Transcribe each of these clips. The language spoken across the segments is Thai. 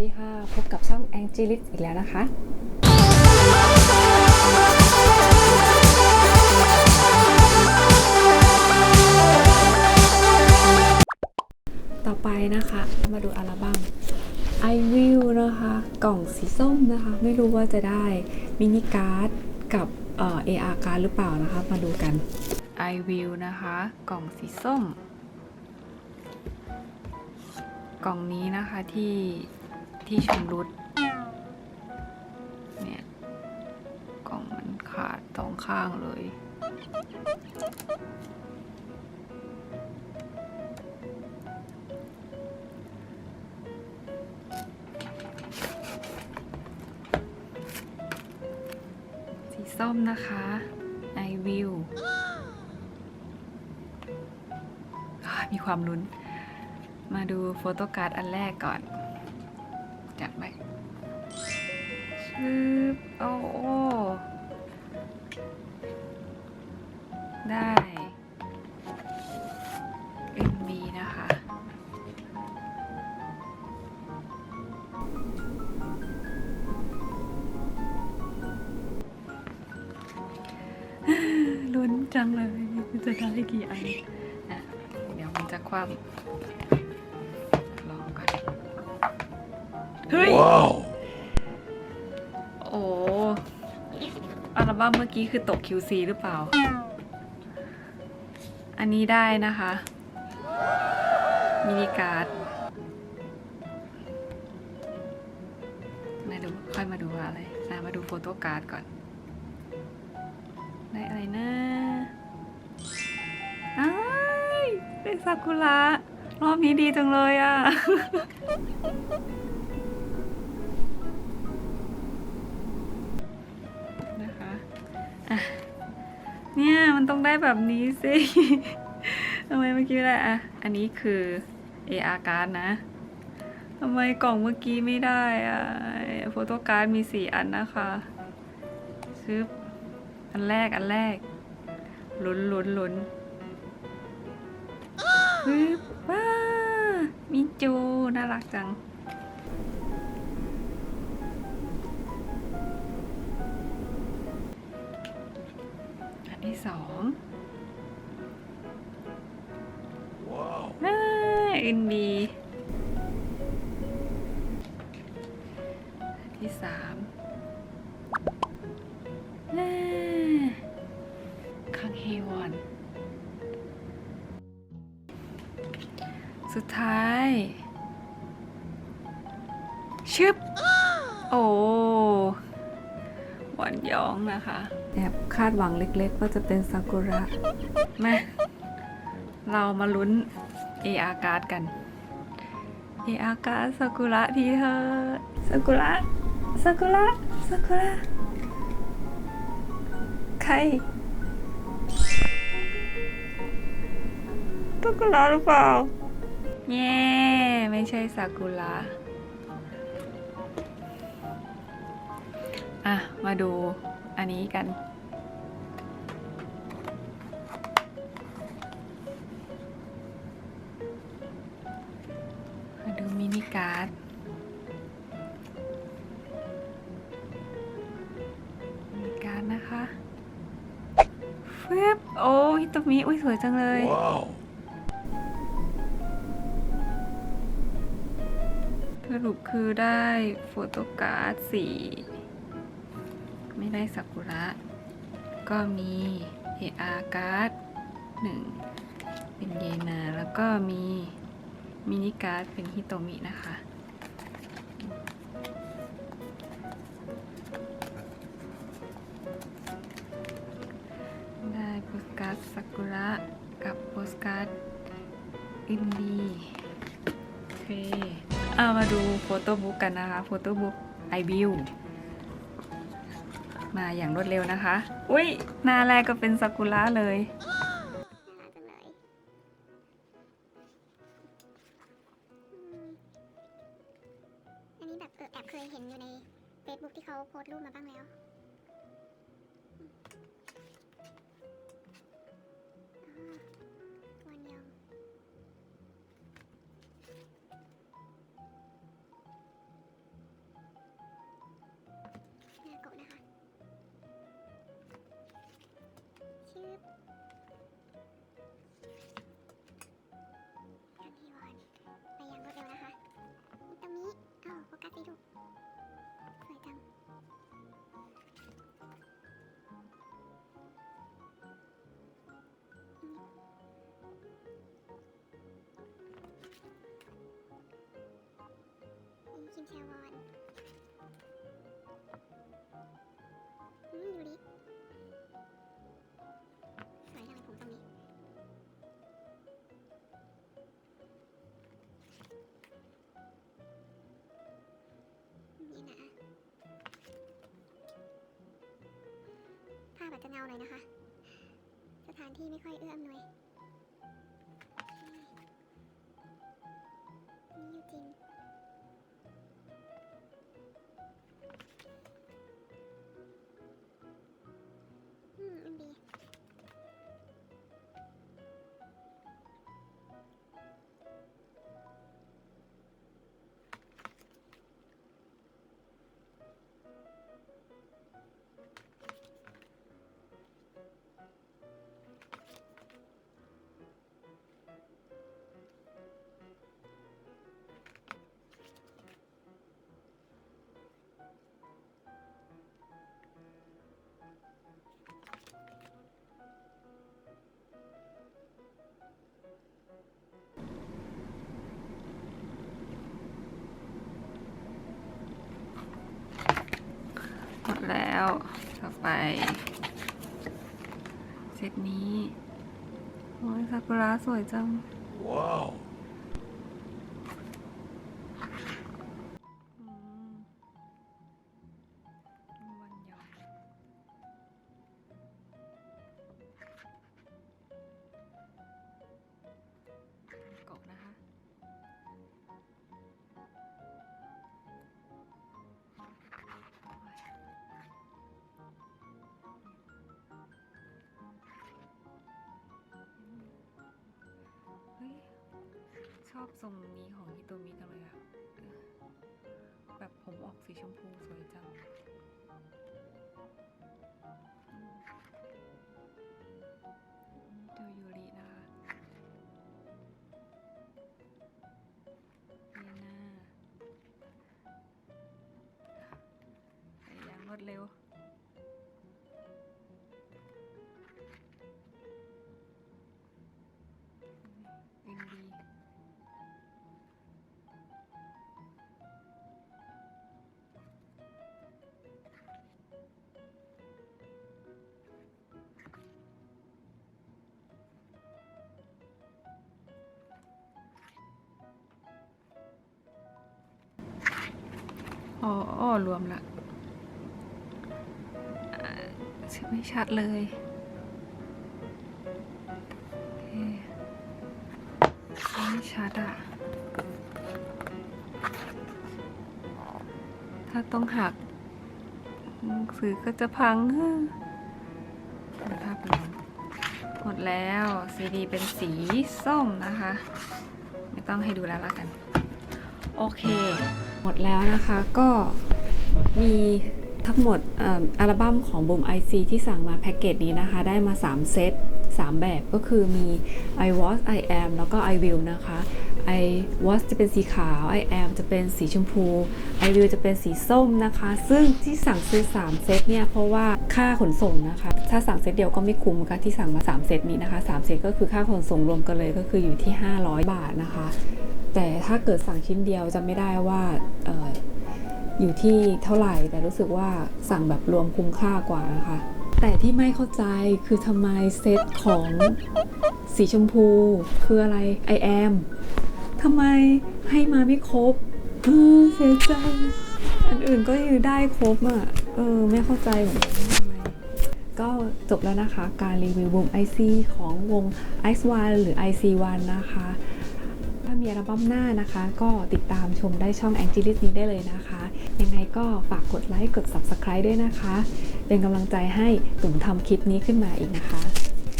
ดีค่ะ พบกับช่องแองจิลิสอีกแล้วนะคะ ต่อไปนะคะ มาดูอัลบั้ม I Will นะคะ กล่องสีส้มนะคะ ไม่รู้ว่าจะได้มินิการ์ดกับเอ่อ AR การ์ดหรือเปล่านะคะ มาดูกัน I Will นะคะ กล่องสีส้มกล่องนี้นะคะที่ ที่ชำรุด เนี่ย กล่องมันขาดสองข้างเลย สีส้มนะคะ I will มีความลุ้น มาดูโฟโต้การ์ดอันแรกก่อน ชืบโอ้โอ้ได้ MV นะคะ ลุ้นจังเลยจะได้กี่อันอะเดี๋ยวมันจะคว่ำลองก่อน เฮ้ย Wow. อัลบั้มเมื่อกี้คือตก QC หรือเปล่า อันนี้ได้นะคะ มินิการ์ด มาดูค่อยมาดูว่าอะไรอะมาดูโฟโต้การ์ดก่อน ได้อะไรนะอ้ายเป็นซากุระ รอบนี้ดีจังเลยอะนะคะ อะเนี่ยมันต้องได้แบบนี้สิทำไมเมื่อกี้ไม่ได้อะอันนี้คือ AR card นะทำไมกล่องเมื่อกี้ไม่ได้อะโฟโต้การ์ดมีสี่อันนะคะซึบอันแรกอันแรกลุ้นลุ้นลุ้นฮึบว้ามิจูน่ารักจัง สอง Wow. น่าอินดีอันที่สามน่าคังเฮวอน สุดท้าย ชึบ โอ้ หวานยองนะคะแอบคาดหวังเล็กๆว่าจะเป็นซากุระแม่เรามาลุ้น AR card กัน AR card ซากุระทีเธอะซากุระซากุระซากุระใครซากุระหรือเปล่าเย้ไม่ใช่ซากุระ อะ มาดูอันนี้กัน มาดูมินิการ์ดมินิการ์ดนะคะฟึบโอ้ฮิโตมิอุ้ยสวยจังเลย Wow. สรุปคือได้โฟโต้การ์ดสี่ ไม่ได้ซากุระ ก็มี AR การ์ดหนึ่งเป็นเยนา แล้วก็มีมินิการ์ดเป็นฮิโตมินะคะ ได้โปสการ์ดซากุระกับโปสการ์ดอินดีโอเคเอามาดูโฟโต้บุ๊กกันนะคะ โฟโต้บุ๊กไอบิว มาอย่างรวดเร็วนะคะ อุ้ยหน้าแรกก็เป็นซากุระเลยน่าจังเลยอืมอันนี้แบบเออแอบเคยเห็นอยู่ใน Facebook ที่เขาโพสต์รูปมาบ้างแล้ว แชวอนอืมยูริสวยจังเลยผมตรงนี้นี่นะภาพอาจจะเงาหน่อยนะคะ สถานที่ไม่ค่อยเอื้ออำนวย ต่อไปเซตนี้โอ้ยซากุระสวยจัง ว้าว อบทรงนี้ของฮิโตมิจังเลยอะแบบผมออกสีชมพูสวยจัง อ๋อ รวมละไม่ชัดเลยเไม่ชัดอะถ้าต้องหักหนังสือก็จะพังภาพรวมหมดแล้วซีดีเป็นสีส้มนะคะ ไม่ต้องให้ดูแล้วละกัน โอเค หมดแล้วนะคะ ก็มีทั้งหมดอัลบั้มของ Boom IC ที่สั่งมาแพ็กเกจนี้นะคะ ได้มา 3 เซต 3 แบบก็คือมี I was I am แล้วก็ I will นะคะ I was จะเป็นสีขาว I am จะเป็นสีชมพู I will จะเป็นสีส้มนะคะ ซึ่งที่สั่งซื้อ 3 เซตเนี่ย เพราะว่าค่าขนส่งนะคะ ถ้าสั่งเซตเดียวก็ไม่คุ้มค่ะที่สั่งมา 3 เซตนี้นะคะ 3 เซตก็คือค่าขนส่งรวมกันเลยก็คืออยู่ที่ 500 บาทนะคะ แต่ถ้าเกิดสั่งชิ้นเดียวจะไม่ได้ว่าอออยู่ที่เท่าไหร่ แต่รู้สึกว่าสั่งแบบรวมคุ้มค่ากว่านะคะ แต่ที่ไม่เข้าใจคือทำไมเซตของสีชมพู คืออะไร I am ทำไมให้มาไม่ครบเออเสียใจอันอื่นก็ยังได้ครบอะ เออ ไม่เข้าใจเหมือนกันทำไมก็จบแล้วนะคะ การรีวิววง IC ของวง X1 หรือ IC1 นะคะ มีอัลบั้มหน้านะคะ ก็ติดตามชมได้ช่อง a n g e l i s นี้ได้เลยนะคะ ยังไงก็ฝากกดไลค์กด Subscribe ด้วยนะคะ เป็นกำลังใจให้ตุ่มทำคลิปนี้ขึ้นมาอีกนะคะ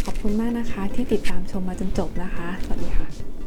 ขอบคุณมากนะคะที่ติดตามชมมาจนจบนะคะ สวัสดีค่ะ